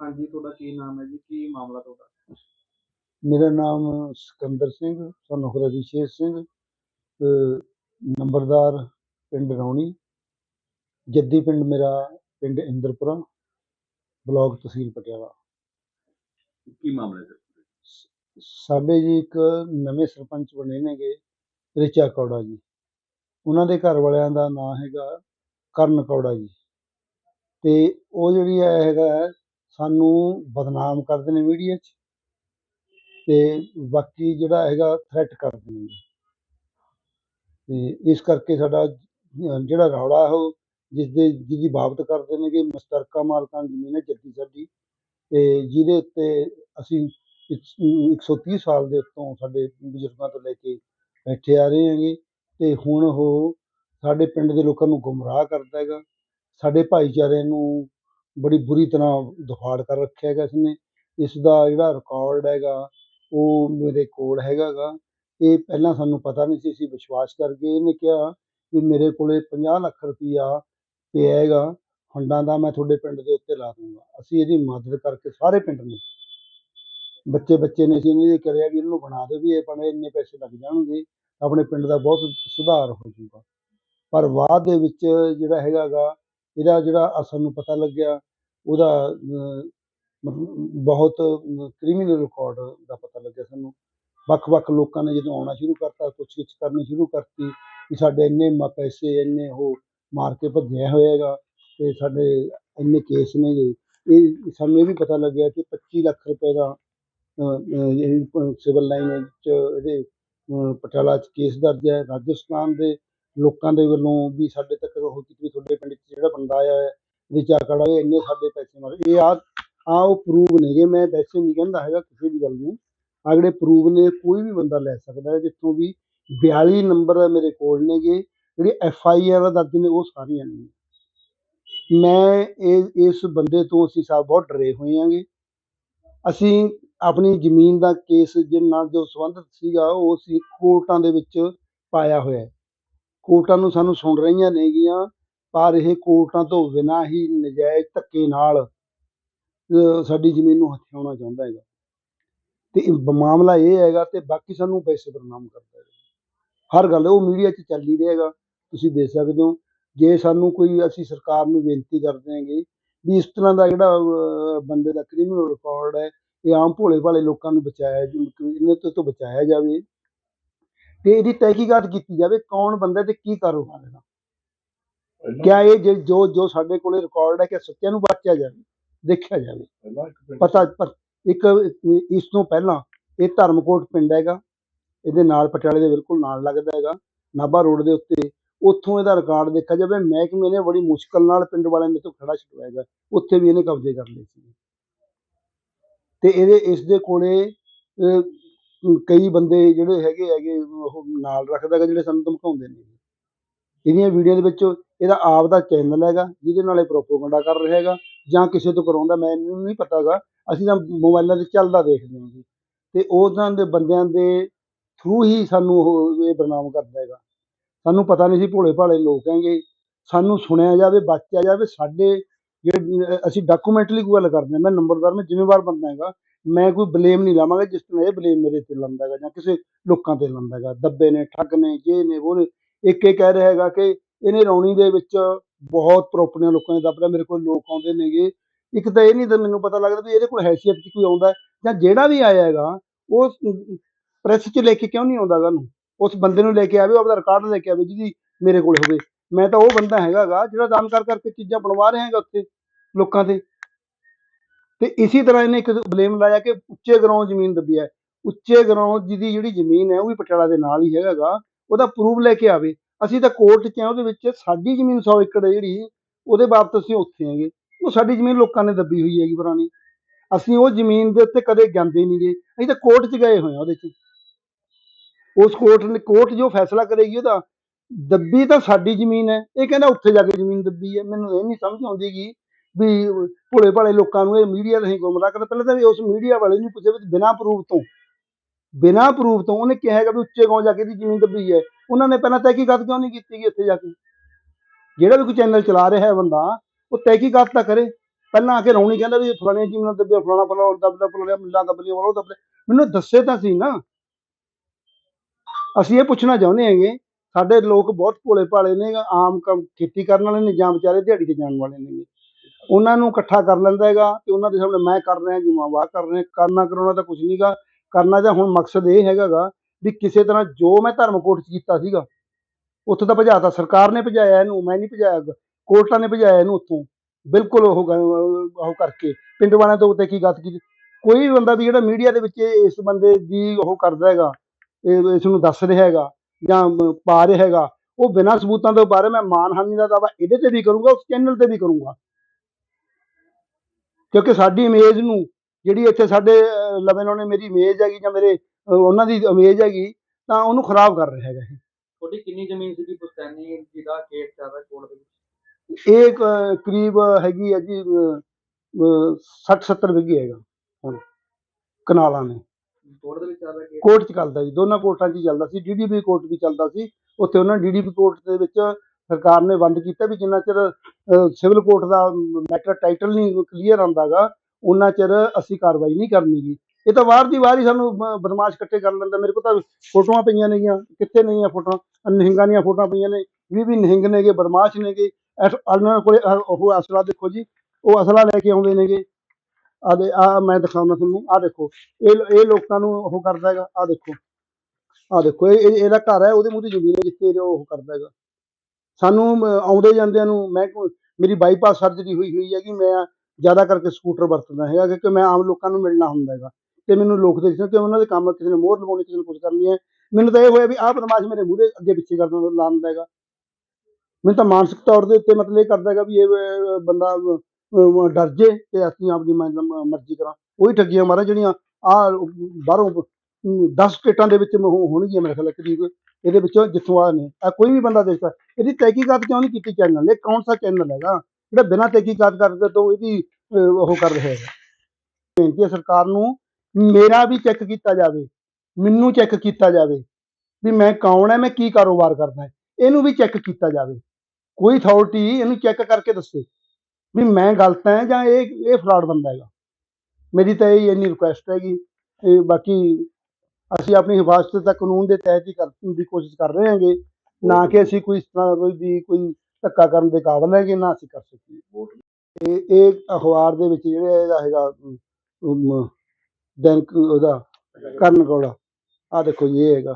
ਹਾਂਜੀ ਤੁਹਾਡਾ ਕੀ ਨਾਮ ਹੈ ਜੀ? ਕੀ ਮਾਮਲਾ ਤੁਹਾਡਾ? ਮੇਰਾ ਨਾਮ ਸਿਕੰਦਰ ਸਿੰਘ ਸਾਨੂੰ ਰਵੀਸ਼ੇਰ ਸਿੰਘ ਅਹ ਨੰਬਰਦਾਰ ਪਿੰਡ ਰੌਣੀ ਜੱਦੀ ਪਿੰਡ ਮੇਰਾ ਪਿੰਡ ਇੰਦਰਪੁਰਾ ਬਲਾਕ ਤਹਿਸੀਲ ਪਟਿਆਲਾ। ਕੀ ਮਾਮਲਾ ਹੈ ਸਾਡੇ ਜੀ ਇੱਕ ਨਵੇਂ ਸਰਪੰਚ ਬਣੇ ਨੇਗੇ ਰਿਚਾ ਕੌੜਾ ਜੀ। ਉਹਨਾਂ ਦੇ ਘਰ ਵਾਲਿਆਂ ਦਾ ਨਾਮ ਹੈਗਾ ਕਰਨ ਕੌੜਾ ਜੀ। ਤੇ ਉਹ ਜਿਹੜੀ ਹੈ ਹੈਗਾ ਸਾਨੂੰ ਬਦਨਾਮ ਕਰਦੇ ਨੇ ਮੀਡੀਆ 'ਚ ਤੇ ਬਾਕੀ ਜਿਹੜਾ ਹੈਗਾ ਥ੍ਰੈਟ ਕਰਦੇ ਨੇ। ਤੇ ਇਸ ਕਰਕੇ ਸਾਡਾ ਜਿਹੜਾ ਰੌਲਾ ਉਹ ਜਿਸ ਦੇ ਜਿਹਦੀ ਬਾਬਤ ਕਰਦੇ ਨੇ ਕਿ ਮਸਤਰਕਾ ਮਾਲਕਾਂ ਦੀ ਜ਼ਮੀਨ ਹੈ ਜੱਦੀ ਸਾਡੀ ਤੇ ਜਿਹਦੇ ਉੱਤੇ ਅਸੀਂ ਇੱਕ- 130 ਸਾਲ ਦੇ ਉੱਤੋਂ ਸਾਡੇ ਬਜ਼ੁਰਗਾਂ ਤੋਂ ਲੈ ਕੇ ਬੈਠੇ ਆ ਰਹੇ ਹੈਗੇ ਤੇ ਹੁਣ ਉਹ ਸਾਡੇ ਪਿੰਡ ਦੇ ਲੋਕਾਂ ਨੂੰ ਗੁੰਮਰਾਹ ਕਰਦਾ ਹੈਗਾ। ਸਾਡੇ ਭਾਈਚਾਰੇ ਨੂੰ ਬੜੀ ਬੁਰੀ ਤਰ੍ਹਾਂ ਦੁਫਾੜ ਕਰ ਰੱਖਿਆ ਹੈਗਾ ਇਸਨੇ ਇਸ ਦਾ ਜਿਹੜਾ ਰਿਕਾਰਡ ਹੈਗਾ, ਉਹ ਮੇਰੇ ਕੋਲ ਹੈਗਾ ਗਾ। ਇਹ ਪਹਿਲਾਂ ਸਾਨੂੰ ਪਤਾ ਨਹੀਂ ਸੀ, ਅਸੀਂ ਵਿਸ਼ਵਾਸ ਕਰਕੇ ਇਹਨੇ ਕਿਹਾ ਵੀ ਮੇਰੇ ਕੋਲੇ 50 ਲੱਖ ਰੁਪਈਆ ਪਿਆ ਹੈਗਾ ਫੰਡਾਂ ਦਾ ਮੈਂ ਤੁਹਾਡੇ ਪਿੰਡ ਦੇ ਉੱਤੇ ਲਾ ਦੂੰਗਾ। ਅਸੀਂ ਇਹਦੀ ਮਦਦ ਕਰਕੇ ਸਾਰੇ ਪਿੰਡ ਨੇ ਬੱਚੇ ਬੱਚੇ ਨੇ ਅਸੀਂ ਇਹਨੇ ਕਰਿਆ ਵੀ ਇਹਨੂੰ ਬਣਾ ਦਿਓ ਵੀ ਇਹ ਭਾਵੇਂ ਇੰਨੇ ਪੈਸੇ ਲੱਗ ਜਾਣਗੇ, ਆਪਣੇ ਪਿੰਡ ਦਾ ਬਹੁਤ ਸੁਧਾਰ ਹੋ ਜਾਊਗਾ। ਪਰ ਬਾਅਦ ਦੇ ਵਿੱਚ ਜਿਹੜਾ ਹੈਗਾ ਗਾ, ਇਹਦਾ ਜਿਹੜਾ ਸਾਨੂੰ ਪਤਾ ਲੱਗਿਆ ਉਹਦਾ ਮਤਲਬ, ਬਹੁਤ ਕ੍ਰਿਮੀਨਲ ਰਿਕਾਰਡ ਦਾ ਪਤਾ ਲੱਗਿਆ ਸਾਨੂੰ। ਵੱਖ-ਵੱਖ ਲੋਕਾਂ ਨੇ ਜਦੋਂ ਆਉਣਾ ਸ਼ੁਰੂ ਕਰਤਾ, ਪੁੱਛਗਿੱਛ ਕਰਨੀ ਸ਼ੁਰੂ ਕਰਤੀ ਕਿ ਸਾਡੇ ਇੰਨੇ ਮ- ਪੈਸੇ ਇੰਨੇ ਉਹ ਮਾਰ ਕੇ ਭੱਜਿਆ ਹੋਏਗਾ ਤੇ ਸਾਡੇ ਇੰਨੇ ਕੇਸ ਨੇਗੇ। ਇਹ ਸਾਨੂੰ ਇਹ ਵੀ ਪਤਾ ਲੱਗਿਆ ਕਿ 25 ਲੱਖ ਰੁਪਏ ਦਾ ਸਿਵਲ ਲਾਈਨ ਵਿੱਚ ਇਹਦੇ ਪਟਿਆਲਾ 'ਚ ਕੇਸ ਦਰਜ ਹੈ। ਰਾਜਸਥਾਨ ਦੇ ਲੋਕਾਂ ਦੇ ਵੱਲੋਂ ਵੀ ਸਾਡੇ ਤੱਕ ਉਹ ਕਿ ਤੁਹਾਡੇ ਪਿੰਡ 'ਚ ਜਿਹੜਾ ਬੰਦਾ ਆਇਆ ਹੈ ਰਿਚਾ ਕੜਾ ਇਹ ਇੰਨੇ ਸਾਡੇ ਪੈਸੇ ਮਾਰੇ ਇਹ ਆ ਆ ਉਹ ਪ੍ਰੂਵ ਨੇਗੇ, ਮੈਂ ਵੈਸੇ ਨਹੀਂ ਕਹਿੰਦਾ ਹੈਗਾ ਕਿਸੇ ਵੀ ਗੱਲ ਨੂੰ। ਅਗਲੇ ਜਿਹੜੇ ਪ੍ਰੂਵ ਨੇ, ਕੋਈ ਵੀ ਬੰਦਾ ਲੈ ਸਕਦਾ ਹੈ, ਜਿੱਥੋਂ ਵੀ 42 ਨੰਬਰ ਮੇਰੇ ਕੋਲ ਨੇਗੇ, ਜਿਹੜੀ ਐਫ ਆਈ ਆਰ ਦਰਜ ਨੇ, ਉਹ ਸਾਰੀਆਂ ਨੇ। ਮੈਂ ਇਹ, ਇਸ ਬੰਦੇ ਤੋਂ ਅਸੀਂ ਸਾਹਿਬ ਬਹੁਤ ਡਰੇ ਹੋਏ ਆਂਗੇ ਅਸੀਂ ਆਪਣੀ ਜ਼ਮੀਨ ਦਾ ਕੇਸ ਜਿਹਦੇ ਨਾਲ ਜੋ ਸੰਬੰਧਿਤ ਸੀਗਾ, ਉਹ ਅਸੀਂ ਕੋਰਟਾਂ ਦੇ ਵਿੱਚ ਪਾਇਆ ਹੋਇਆ ਕੋਰਟਾਂ ਨੂੰ ਸਾਨੂੰ ਸੁਣ ਰਹੀਆਂ ਨੇਗੀਆਂ। ਪਰ ਇਹ ਕੋਰਟਾਂ ਤੋਂ ਬਿਨਾਂ ਹੀ ਨਜਾਇਜ਼ ਧੱਕੇ ਨਾਲ ਸਾਡੀ ਜ਼ਮੀਨ ਨੂੰ ਹਥਿਆਉਣਾ ਚਾਹੁੰਦਾ ਹੈਗਾ। ਤੇ ਮਾਮਲਾ ਇਹ ਹੈਗਾ ਤੇ ਬਾਕੀ ਸਾਨੂੰ ਪੈਸੇ ਬਰਨਾਮ ਕਰਦਾ ਹੈ ਹਰ ਗੱਲ, ਉਹ ਮੀਡੀਆ 'ਚ ਚੱਲ ਹੀ ਰਹੇਗਾ ਤੁਸੀਂ ਦੇਖ ਸਕਦੇ ਹੋ। ਜੇ ਸਾਨੂੰ ਕੋਈ, ਅਸੀਂ ਸਰਕਾਰ ਨੂੰ ਬੇਨਤੀ ਕਰਦੇ ਹਾਂਗੇ ਵੀ ਇਸ ਤਰ੍ਹਾਂ ਦਾ ਜਿਹੜਾ ਬੰਦੇ ਦਾ ਕ੍ਰਿਮੀਨਲ ਰਿਕਾਰਡ ਹੈ, ਇਹ ਆਮ ਭੋਲੇ ਭਾਲੇ ਲੋਕਾਂ ਨੂੰ ਬਚਾਇਆ ਜ- ਤੋਂ ਤੋਂ ਬਚਾਇਆ ਜਾਵੇ। ਤੇ ਇਹਦੀ ਤਹਿਕੀਕਾਤ ਕੀਤੀ ਜਾਵੇ, ਕੌਣ ਬੰਦਾ ਤੇ ਕੀ ਕਾਰੋਬਾਰ ਇਹਦਾ ਕਿਆ ਇਹ ਜੇ- ਜੋ ਜੋ ਸਾਡੇ ਕੋਲੇ ਰਿਕਾਰਡ ਹੈ ਕਿ ਸੱਚਿਆਂ ਨੂੰ ਬਾਚਿਆ ਜਾਵੇ ਦੇਖਿਆ ਜਾਵੇ। ਪਤਾ ਪ- ਇੱਕ ਇਸ ਤੋਂ ਪਹਿਲਾਂ ਇਹ ਧਰਮਕੋਟ ਪਿੰਡ ਹੈਗਾ। ਇਹਦੇ ਨਾਲ ਪਟਿਆਲੇ ਦੇ ਬਿਲਕੁਲ ਨਾਲ ਲੱਗਦਾ ਹੈਗਾ। ਨਾਭਾ ਰੋਡ ਦੇ ਉੱਤੇ। ਉੱਥੋਂ ਇਹਦਾ ਰਿਕਾਰਡ ਦੇਖਿਆ ਜਾਵੇ ਮਹਿਕਮੇ ਨੇ ਬੜੀ ਮੁਸ਼ਕਲ ਨਾਲ ਪਿੰਡ ਵਾਲਿਆਂ ਦੇ ਤੋਂ ਖੜਾ ਛੁਡਵਾਇਆ ਹੈਗਾ। ਉੱਥੇ ਵੀ ਇਹਨੇ ਕਬਜ਼ੇ ਕਰ ਲਏ ਸੀ। ਤੇ ਇਹਦੇ ਇਸ ਦੇ ਕੋਲੇ ਅਹ, ਕਈ ਬੰਦੇ ਜਿਹੜੇ ਹੈਗੇ ਹੈਗੇ ਉਹ ਨਾਲ ਰੱਖਦਾ ਹੈਗਾ ਜਿਹੜੇ ਸਾਨੂੰ ਧਮਕਾਉਂਦੇ ਨੇ। ਇਹਦੀਆਂ ਵੀਡੀਓ ਦੇ ਵਿੱਚ ਇਹਦਾ ਆਪ ਦਾ ਚੈਨਲ ਹੈਗਾ, ਜਿਹਦੇ ਨਾਲ ਇਹ ਪ੍ਰੋਪੋਗੰਡਾ ਕਰ ਰਿਹਾ ਹੈਗਾ, ਜਾਂ ਕਿਸੇ ਤੋਂ ਕਰਾਉਂਦਾ ਮੈਨੂੰ ਨਹੀਂ ਪਤਾਗਾ, ਅਸੀਂ ਤਾਂ ਮੋਬਾਈਲਾਂ ਤੇ ਚੱਲਦਾ ਦੇਖਦੇ ਹਾਂ ਜੀ। ਤੇ ਉਹਨਾਂ ਦੇ ਬੰਦਿਆਂ ਦੇ ਥਰੂ ਹੀ ਸਾਨੂੰ ਉਹ ਇਹ ਬਦਨਾਮ ਕਰਦਾ ਹੈਗਾ। ਸਾਨੂੰ ਪਤਾ ਨਹੀਂ ਸੀ ਭੋਲੇ ਭਾਲੇ ਲੋਕ ਹੈਗੇ। ਸਾਨੂੰ ਸੁਣਿਆ ਜਾਵੇ, ਬਚਿਆ ਜਾਵੇ, ਸਾਡੇ ਜਿਹੜੇ, ਅਸੀਂ ਡਾਕੂਮੈਂਟਲੀ ਕੋਈ ਗੱਲ ਕਰਦੇ ਹਾਂ, ਮੈਂ ਨੰਬਰਦਾਰ, ਮੈਂ ਜ਼ਿੰਮੇਵਾਰ ਬੰਦਾ ਹੈਗਾ। ਮੈਂ ਕੋਈ ਬਲੇਮ ਨਹੀਂ ਲਾਵਾਂਗਾ, ਜਿਸ ਤਰ੍ਹਾਂ ਇਹ ਬਲੇਮ ਮੇਰੇ ਤੇ ਲਾਉਂਦਾ ਹੈਗਾ, ਜਾਂ ਕਿਸੇ ਲੋਕਾਂ ਤੇ ਲਾਉਂਦਾ ਹੈਗਾ। ਦੱਬੇ ਨੇ, ਠੱਗ ਨੇ ਜੇ ਨੇ, ਉਹ ਨੇ, ਇੱਕ ਇਹ ਕਹਿ ਰਿਹਾ ਹੈਗਾ ਕਿ ਇਹਨੇ ਰੌਣੀ ਦੇ ਵਿੱਚ ਬਹੁਤ ਪ੍ਰਾਪਰਟੀਆਂ ਲੋਕਾਂ ਨੇ ਦੱਬ ਲਿਆ ਮੇਰੇ ਕੋਲ ਲੋਕ ਆਉਂਦੇ ਨੇਗੇ। ਇੱਕ ਤਾਂ ਇਹ ਨਹੀਂ ਤਾਂ ਮੈਨੂੰ ਪਤਾ ਲੱਗਦਾ ਵੀ ਇਹਦੇ ਕੋਲ ਹੈਸੀਅਤ 'ਚ ਕੋਈ ਆਉਂਦਾ ਜਾਂ ਜਿਹੜਾ ਵੀ ਆਇਆ ਹੈਗਾ, ਉਹ ਪ੍ਰੈਸ 'ਚ ਲੈ ਕੇ ਕਿਉਂ ਨਹੀਂ ਆਉਂਦਾ ਗਾ ਨੂੰ? ਉਸ ਬੰਦੇ ਨੂੰ ਲੈ ਕੇ ਆਵੇ ਆਪਦਾ ਰਿਕਾਰਡ ਲੈ ਕੇ ਆਵੇ ਜਿਹਦੀ ਮੇਰੇ ਕੋਲ ਹੋਵੇ। ਮੈਂ ਤਾਂ ਉਹ ਬੰਦਾ ਹੈਗਾ ਗਾ ਜਿਹੜਾ ਦਾਨ ਕਰ ਕਰਕੇ ਚੀਜ਼ਾਂ ਬਣਵਾ ਰਿਹਾ ਹੈਗਾ ਉੱਥੇ ਲੋਕਾਂ ਤੇ। ਤੇ ਇਸੇ ਤਰ੍ਹਾਂ ਇਹਨੇ ਇੱਕ ਬਲੇਮ ਲਾਇਆ ਕਿ ਉੱਚੇ ਗਰਾਉਂ ਜ਼ਮੀਨ ਦੱਬੀ ਹੈ। ਉੱਚੇ ਗਰਾਉਂ ਜਿਹਦੀ ਜਿਹੜੀ ਜ਼ਮੀਨ ਹੈ ਉਹ ਵੀ ਪਟਿਆਲਾ ਦੇ ਨਾਲ ਹੀ ਹੈਗਾ ਗਾ। ਉਹਦਾ ਪ੍ਰੂਫ ਲੈ ਕੇ ਆਵੇ। ਅਸੀਂ ਤਾਂ ਕੋਰਟ 'ਚ ਆ, ਉਹਦੇ ਵਿੱਚ ਸਾਡੀ ਜ਼ਮੀਨ 100 ਏਕੜ ਹੈ ਜਿਹੜੀ, ਉਹਦੇ ਬਾਬਤ ਅਸੀਂ ਉੱਥੇ ਹੈਗੇ। ਉਹ ਸਾਡੀ ਜ਼ਮੀਨ ਲੋਕਾਂ ਨੇ ਦੱਬੀ ਹੋਈ ਹੈਗੀ ਪੁਰਾਣੀ। ਅਸੀਂ ਉਹ ਜ਼ਮੀਨ ਦੇ ਉੱਤੇ ਕਦੇ ਜਾਂਦੇ ਨਹੀਂ ਗਏ ਅਸੀਂ ਤਾਂ ਕੋਰਟ 'ਚ ਗਏ ਹੋਏ ਆ ਉਹਦੇ 'ਚ। ਉਸ ਕੋਰਟ ਨੇ, ਕੋਰਟ ਜੋ ਫੈਸਲਾ ਕਰੇਗੀ ਉਹਦਾ, ਦੱਬੀ ਤਾਂ ਸਾਡੀ ਜ਼ਮੀਨ ਹੈ। ਇਹ ਕਹਿੰਦਾ ਉੱਥੇ ਜਾ ਕੇ ਜ਼ਮੀਨ ਦੱਬੀ ਹੈ। ਮੈਨੂੰ ਇਹ ਨਹੀਂ ਸਮਝ ਆਉਂਦੀ ਗੀ ਵੀ ਭੋਲੇ ਭਾਲੇ ਲੋਕਾਂ ਨੂੰ ਇਹ ਮੀਡੀਆ ਰਾਹੀਂ ਗੁੰਮਰਾਹ ਕਰਦਾ ਪਹਿਲਾਂ ਤਾਂ ਵੀ ਉਸ ਮੀਡੀਆ ਵਾਲੇ ਨੂੰ ਪੁੱਛੇ ਵੀ ਬਿਨਾਂ ਪ੍ਰੂਫ ਤੋਂ ਬਿਨਾਂ ਪ੍ਰੂਫ ਤੋਂ ਉਹਨੇ ਕਿਹਾ ਹੈਗਾ ਵੀ ਉੱਚੇ ਗਾਉਂ ਜਾ ਕੇ ਦੀ ਜ਼ਮੀਨ ਦੱਬੀ ਹੈ। ਉਹਨਾਂ ਨੇ ਪਹਿਲਾਂ ਤਹਿਕੀਕਾਤ ਕਿਉਂ ਨਹੀਂ ਕੀਤੀ ਗਈ ਉੱਥੇ ਜਾ ਕੇ? ਜਿਹੜਾ ਵੀ ਕੋਈ ਚੈਨਲ ਚਲਾ ਰਿਹਾ ਹੈ ਬੰਦਾ, ਉਹ ਤਹਿਕੀਕਾਤ ਤਾਂ ਕਰੇ। ਪਹਿਲਾਂ ਆ ਕੇ ਰੌਣੀ ਕਹਿੰਦਾ ਵੀ ਫਲਾਣੇ ਜੀ ਦੱਬਿਆ, ਫਲਾਣਾ ਫਲਾਣਾ ਦੱਬਦਾ ਫਲਾਣਾ ਮਿਲਾਂ ਦੱਬਲੀਆਂ ਵਾਲਾ ਉਹ ਮੈਨੂੰ ਦੱਸੇ ਤਾਂ ਸੀ ਨਾ। ਅਸੀਂ ਇਹ ਪੁੱਛਣਾ ਚਾਹੁੰਦੇ ਹੈਗੇ, ਸਾਡੇ ਲੋਕ ਬਹੁਤ ਭੋਲੇ ਭਾਲੇ ਨੇ, ਆਮ ਕੰਮ ਖੇਤੀ ਕਰਨ ਵਾਲੇ ਨੇ ਜਾਂ ਵਿਚਾਰੇ ਦਿਹਾੜੀ ਤੇ ਜਾਣ ਵਾਲੇ ਨੇ ਉਹਨਾਂ ਨੂੰ ਇਕੱਠਾ ਕਰ ਲੈਂਦਾ ਹੈਗਾ ਤੇ ਉਹਨਾਂ ਦੇ ਸਾਹਮਣੇ ਮੈਂ ਕਰ ਰਿਹਾ ਜੀ ਮੈਂ ਵਾਹ ਕਰ ਰਿਹਾ, ਕਰਨਾ, ਕਰਾਉਣਾ ਤਾਂ ਕੁਝ ਨਹੀਂਗਾ ਕਰਨਾ ਤਾਂ ਹੁਣ ਮਕਸਦ ਇਹ ਹੈਗਾਗਾ ਵੀ ਕਿਸੇ ਤਰ੍ਹਾਂ ਜੋ ਮੈਂ ਧਰਮ ਧਰਮਕੋਟ 'ਚ ਕੀਤਾ ਸੀਗਾ, ਉੱਥੇ ਤਾਂ ਭਜਾਤਾ ਸਰਕਾਰ ਨੇ ਭਜਾਇਆ ਇਹਨੂੰ, ਮੈਂ ਨਹੀਂ ਭਜਾਇਆ ਕੋਰਟਾਂ ਨੇ ਭਜਾਇਆ ਇਹਨੂੰ ਉੱਥੋਂ, ਬਿਲਕੁਲ ਉਹ ਉਹ ਕਰਕੇ, ਪਿੰਡ ਵਾਲਿਆਂ ਤੋਂ ਉੱਤੇ ਕੀ ਗੱਲ ਕੀਤੀ, ਕੋਈ ਵੀ ਬੰਦਾ ਵੀ ਜਿਹੜਾ ਮੀਡੀਆ ਦੇ ਵਿੱਚ ਇਸ ਬੰਦੇ ਦੀ ਉਹ ਕਰਦਾ ਹੈਗਾ, ਇਹ, ਇਸ ਨੂੰ ਦੱਸ ਰਿਹਾ ਹੈਗਾ, ਜਾਂ ਪਾ ਰਿਹਾ ਹੈਗਾ, ਉਹ ਬਿਨਾਂ ਸਬੂਤਾਂ ਦੇ ਬਾਰੇ ਮੈਂ ਮਾਨਹਾਨੀ ਦਾ ਦਾਵਾ ਇਹਦੇ ਤੇ ਵੀ ਕਰੂੰਗਾ, ਉਸ ਚੈਨਲ ਤੇ ਵੀ ਕਰੂੰਗਾ। ਕਿਉਂਕਿ ਸਾਡੀ ਇਮੇਜ ਨੂੰ ਜਿਹੜੀ ਇੱਥੇ ਸਾਡੇ ਲਵੇ ਨੇ ਮੇਰੀ ਇਮੇਜ ਹੈਗੀ ਜਾਂ ਮੇਰੇ ਉਹਨਾਂ ਦੀ ਇਮੇਜ ਹੈਗੀ ਤਾਂ ਉਹਨੂੰ ਖਰਾਬ ਕਰ ਰਿਹਾ ਹੈਗਾ ਇਹ। ਤੁਹਾਡੀ ਕਿੰਨੀ ਜ਼ਮੀਨ ਸੀਗੀ ਪੁਸਤੈਨੀ ਜਿਹਦਾ ਕੇਸ ਚੱਲ ਰਿਹਾ ਕੋਰਟ ਦੇ ਵਿੱਚ? ਇਹ ਕਰੀਬ ਹੈਗੀ ਹੈ ਜੀ 60 70 ਵਿਗੇ ਹੈਗਾ ਹੁਣ ਕਨਾਲਾਂ ਨੇ। ਕੋਰਟ ਦੇ ਵਿੱਚ ਕੋਰਟ 'ਚ ਚੱਲਦਾ ਜੀ ਦੋਨਾਂ ਕੋਰਟਾਂ 'ਚ ਚੱਲਦਾ ਸੀ ਡੀਡੀਪੀ ਕੋਰਟ ਵੀ ਚੱਲਦਾ ਸੀ ਉੱਥੇ ਉਹਨਾਂ ਡੀਡੀਪੀ ਕੋਰਟ ਦੇ ਵਿੱਚ ਸਰਕਾਰ ਨੇ ਬੰਦ ਕੀਤਾ ਵੀ ਜਿੰਨਾ ਚਿਰ ਸਿਵਲ ਕੋਰਟ ਦਾ ਮੈਟਰ ਟਾਈਟਲ ਨਹੀਂ ਕਲੀਅਰ ਆਉਂਦਾਗਾ ਉਹਨਾਂ ਚਿਰ ਅਸੀਂ ਕਾਰਵਾਈ ਨਹੀਂ ਕਰਨੀ ਗੀ। ਇਹ ਤਾਂ ਵਾਰ ਦੀ ਵਾਰ ਹੀ ਸਾਨੂੰ ਬ- ਬਦਮਾਸ਼ ਇਕੱਠੇ ਕਰ ਲੈਂਦਾ। ਮੇਰੇ ਕੋਲ ਤਾਂ ਫੋਟੋਆਂ ਪਈਆਂ ਨੇਗੀਆਂ। ਕਿੱਥੇ ਨਹੀਂ ਆ ਫੋਟੋਆਂ? ਆਹ ਨਿਹੰਗਾਂ ਦੀਆਂ ਫੋਟੋਆਂ ਪਈਆਂ ਨੇ। ਵੀ ਵੀ ਨਿਹੰਗ ਨੇਗੇ ਬਦਮਾਸ਼ ਨੇਗੇ। ਐਸ- ਉਹਨਾਂ ਕੋਲੇ ਆਹ ਉਹ ਅਸਲਾ ਦੇਖੋ ਜੀ। ਉਹ ਅਸਲਾ ਲੈ ਕੇ ਆਉਂਦੇ ਨੇਗੇ। ਆ ਦੇ ਆ ਮੈਂ ਦਿਖਾਉਣਾ ਤੁਹਾਨੂੰ। ਆ ਦੇਖੋ। ਇਹ ਇਹ ਲੋਕਾਂ ਨੂੰ ਉਹ ਕਰਦਾ ਹੈਗਾ। ਆ ਦੇਖੋ। ਆ ਦੇਖੋ। ਇਹ ਇਹ- ਇਹਦਾ ਘਰ ਹੈ। ਉਹਦੇ ਮੂੰਹ ਮੂਹਰੇ ਜ਼ਮੀਨ ਹੈ ਜਿੱਥੇ ਇਹ ਉਹ ਕਰਦਾ ਹੈਗਾ। ਸਾਨੂੰ ਅਮ, ਆਉਂਦੇ ਜਾਂਦਿਆਂ ਨੂੰ ਮੈਂ ਕੋ- ਮੇਰੀ ਬਾਈਪਾਸ ਸਰਜਰੀ ਹੋਈ ਹੋਈ ਹੈਗੀ। ਮੈਂ ਜ਼ਿਆਦਾ ਕਰਕੇ ਸਕੂਟਰ ਵਰਤਦਾ ਹੈਗਾ। ਕਿਉਂਕਿ ਮੈਂ ਆਮ ਲੋਕਾਂ ਨੂੰ ਮਿਲਣਾ ਹੁੰਦਾ ਹੈਗਾ। ਤੇ ਮੈਨੂੰ ਲੋਕ ਦੇਖਦੇ ਕਿ ਉਹਨਾਂ ਦੇ ਕੰਮ ਕਿਸੇ ਨੇ ਮੋਹਰ ਲਵਾਉਣੀ, ਕਿਸੇ ਨੇ ਕੁਝ ਕਰਨੀ ਹੈ। ਮੈਨੂੰ ਤਾਂ ਇਹ ਹੋਇਆ ਵੀ ਆਹ ਬਦਮਾਸ਼ ਮੇਰੇ ਮੂਹਰੇ ਅੱਗੇ ਪਿੱਛੇ ਕਰਦਾ ਲਾਉਂਦਾ ਹੈਗਾ। ਮੈਨੂੰ ਤਾਂ ਮਾਨਸਿਕ ਤੌਰ ਦੇ ਉੱਤੇ ਮਤਲਬ ਇਹ ਕਰਦਾ ਹੈਗਾ ਵੀ ਇਹ ਬੰਦਾ ਡਰ ਜੇ ਤੇ ਅਸੀਂ ਆਪਣੀ ਮਰਜ਼ੀ ਕਰਾਂ। ਉਹੀ ਠੱਗੀਆਂ ਮਾਰਾਂ ਜਿਹੜੀਆਂ ਆ ਬਾਹਰੋਂ 10 ਸਟੇਟਾਂ ਦੇ ਵਿੱਚ ਹੋ- ਹੋਣਗੀਆਂ ਮੇਰੇ ਖਿਆਲ ਕਰੀਬ। ਇਹਦੇ ਵਿੱਚੋਂ ਜਿੱਥੋਂ ਆ ਨੇ ਆ ਕੋਈ ਵੀ ਬੰਦਾ ਦੇਖਦਾ, ਇਹਦੀ ਤਹਿਕੀਕਾਤ ਕਿਉਂ ਨਹੀਂ ਕੀਤੀ ਚੈਨਲ ਨੇ? ਕੌਣ ਸਾ ਚੈਨਲ ਹੈਗਾ? ਜਿਹੜਾ ਬਿਨਾਂ ਤਹਿਕੀਕਾਤ ਕਰਦੇ ਤੋਂ ਇਹਦੀ ਉਹ ਕਰ ਰਿਹਾ ਹੈਗਾ। ਬੇਨਤੀ ਹੈ ਸਰਕਾਰ ਨੂੰ ਮੇਰਾ ਵੀ ਚੈੱਕ ਕੀਤਾ ਜਾਵੇ ਮੈਨੂੰ ਚੈੱਕ ਕੀਤਾ ਜਾਵੇ ਵੀ ਮੈਂ ਕੌਣ ਹੈ ਮੈਂ ਕੀ ਕਾਰੋਬਾਰ ਕਰਦਾ ਹੈ ਇਹਨੂੰ ਵੀ ਚੈੱਕ ਕੀਤਾ ਜਾਵੇ। ਕੋਈ ਅਥਾਰਟੀ ਇਹਨੂੰ ਚੈੱਕ ਕਰਕੇ ਦੱਸੇ ਵੀ ਮੈਂ ਗਲਤ ਹਾਂ ਜਾਂ ਇਹ ਇਹ ਫਰਾਡ ਬੰਦਾ ਹੈਗਾ। ਮੇਰੀ ਤਾਂ ਇਹ ਇੰਨੀ ਰਿਕੁਐਸਟ ਹੈਗੀ ਇਹ ਬਾਕੀ ਅਸੀਂ ਆਪਣੀ ਹਿਫਾਜ਼ਤ ਤਾਂ ਕਾਨੂੰਨ ਦੇ ਤਹਿਤ ਹੀ ਕਰਨ ਦੀ ਕੋਸ਼ਿਸ਼ ਕਰ ਰਹੇ ਹਾਂਗੇ ਨਾ ਕਿ ਅਸੀਂ ਕੋਈ ਇਸ ਤਰ੍ਹਾਂ ਕੋਈ ਦੀ ਕੋਈ ਧੱਕਾ ਕਰਨ ਦੇ ਕਾਬਿਲ ਹੈਗੇ ਨਾ ਅਸੀਂ ਕਰ ਸਕੀਏ। ਇਹ ਇਹ ਅਖਬਾਰ ਦੇ ਵਿੱਚ ਜਿਹੜਾ ਇਹਦਾ ਹੈਗਾ ਅਮ, ਅਮ, ਦੈਨਿਕ ਉਹਦਾ ਕਰਨ ਕੋਲਾ ਆ ਦੇਖੋ ਜੀ ਇਹ ਹੈਗਾ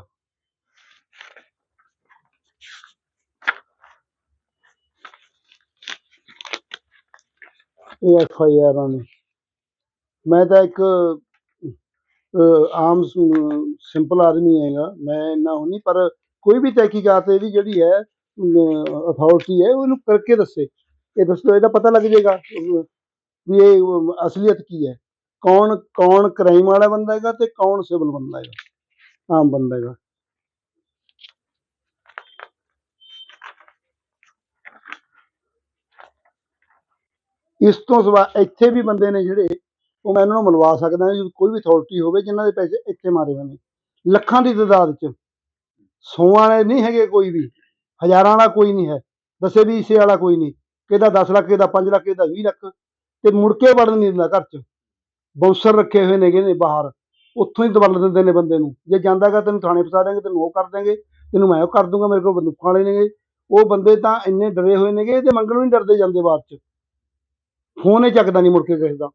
ਇਹ ਐਫ ਆਈ ਆਰਾਂ ਨੇ ਮੈਂ ਤਾਂ ਇੱਕ ਅਹ, ਆਮ ਸਿੰਪਲ ਆਦਮੀ ਹੈਗਾ ਮੈਂ ਇੰਨਾ ਉਹ ਨਹੀਂ ਪਰ ਕੋਈ ਵੀ ਤਹਿਕੀਕਾਤ ਇਹਦੀ ਜਿਹੜੀ ਹੈ ਅਥਾਰਟੀ ਹੈ ਉਹਨੂੰ ਕਰਕੇ ਦੱਸੇ ਇਹ ਦੱਸੋ ਇਹਦਾ ਪਤਾ ਲੱਗ ਜਾਏਗਾ ਅਹ, ਵੀ ਇਹ ਅਹ, ਅਸਲੀਅਤ ਕੀ ਹੈ ਕੌਣ ਕੌਣ ਕ੍ਰਾਈਮ ਵਾਲਾ ਬੰਦਾ ਹੈਗਾ ਤੇ ਕੌਣ ਸਿਵਲ ਬੰਦਾ ਹੈਗਾ? ਆਮ ਬੰਦਾ ਹੈਗਾ। ਇਸ ਤੋਂ ਸਿਵਾ, ਇੱਥੇ ਵੀ ਬੰਦੇ ਨੇ ਜਿਹੜੇ, ਉਹ ਮੈਂ ਇਹਨਾਂ ਨੂੰ ਮਿਲਵਾ ਸਕਦਾ ਜੀ ਕੋਈ ਵੀ ਅਥਾਰਟੀ ਹੋਵੇ, ਜਿਨ੍ਹਾਂ ਦੇ ਪੈਸੇ ਇੱਥੇ ਮਾਰੇ ਹੋਏ ਨੇ। ਲੱਖਾਂ ਦੀ ਤਾਦਾਦ 'ਚ। ਸੌਆਂ ਵਾਲੇ ਨਹੀਂ ਹੈਗੇ ਕੋਈ ਵੀ। ਹਜ਼ਾਰਾਂ ਵਾਲਾ ਕੋਈ ਨਹੀਂ ਹੈ। ਦੱਸੇ ਵੀ ਹਿੱਸੇ ਵਾਲਾ ਕੋਈ ਨਹੀਂ। ਕਿਹਦਾ 10 ਲੱਖ, ਕਿਹਦਾ 5 ਲੱਖ, ਕਿਹਦਾ 20 ਲੱਖ। ਤੇ ਮੁੜ ਕੇ ਵੜਨ ਨਹੀਂ ਦਿੰਦਾ ਘਰ 'ਚ। ਬਾਉਂਸਰ ਰੱਖੇ ਹੋਏ ਨੇਗੇ ਨੇ ਬਾਹਰ, ਉੱਥੋਂ ਹੀ ਦਬਲ ਦਿੰਦੇ ਨੇ ਬੰਦੇ ਨੂੰ। ਜੇ ਜਾਂਦਾਗਾ ਤੈਨੂੰ ਥਾਣੇ ਫਸਾ ਦੇਣਗੇ ਤੈਨੂੰ ਉਹ ਕਰ ਦੇਣਗੇ ਤੈਨੂੰ ਮੈਂ ਉਹ ਕਰ ਦੂੰਗਾ, ਮੇਰੇ ਕੋਲ ਬੰਦੂਕਾਂ ਵਾਲੇ ਨੇਗੇ। ਉਹ ਬੰਦੇ ਤਾਂ ਇੰਨੇ ਡਰੇ ਹੋਏ ਨੇਗੇ ਤੇ ਮੰਗਣ ਨੂੰ ਨਹੀਂ ਡਰਦੇ ਜਾਂਦੇ ਬਾਅਦ 'ਚ। ਫੋਨ ਹੀ ਚੱਕਦਾ ਨਹੀਂ ਮੁੜ ਕੇ ਕਿਸੇ ਦਾ।